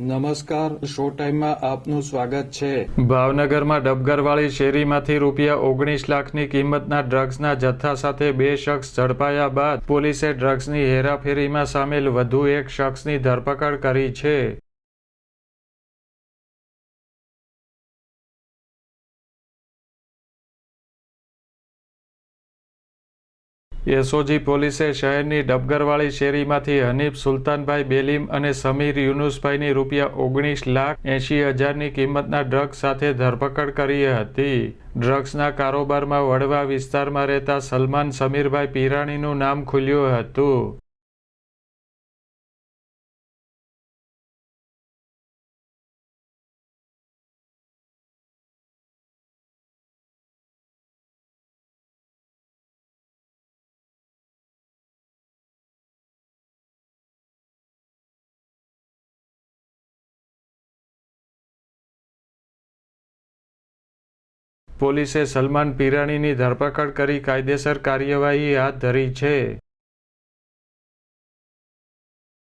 નમસ્કાર, શો ટાઈમમાં આપનું સ્વાગત છે. ભાવનગરમાં ડબગરવાળી શેરીમાંથી રૂપિયા ઓગણીસ લાખની કિંમતના ડ્રગ્સના જથ્થા સાથે બે શખ્સ ઝડપાયા બાદ પોલીસે ડ્રગ્સની હેરાફેરીમાં સામેલ વધુ એક શખ્સની ધરપકડ કરી છે. એસઓજી પોલીસે શહેરની ડબગરવાળી શેરીમાંથી હનીફ સુલતાનભાઈ બેલીમ અને સમીર યુનુસભાઈની રૂપિયા ઓગણીસ લાખ એંશી હજારની કિંમતના ડ્રગ્સ સાથે ધરપકડ કરી હતી. ડ્રગ્સના કારોબારમાં વડવા વિસ્તારમાં રહેતા સલમાન સમીરભાઈ પીરાણીનું નામ ખુલ્યું હતું. પોલીસે સલમાન પીરાણીની ધરપકડ કરી કાયદેસર કાર્યવાહી હાથ ધરી છે.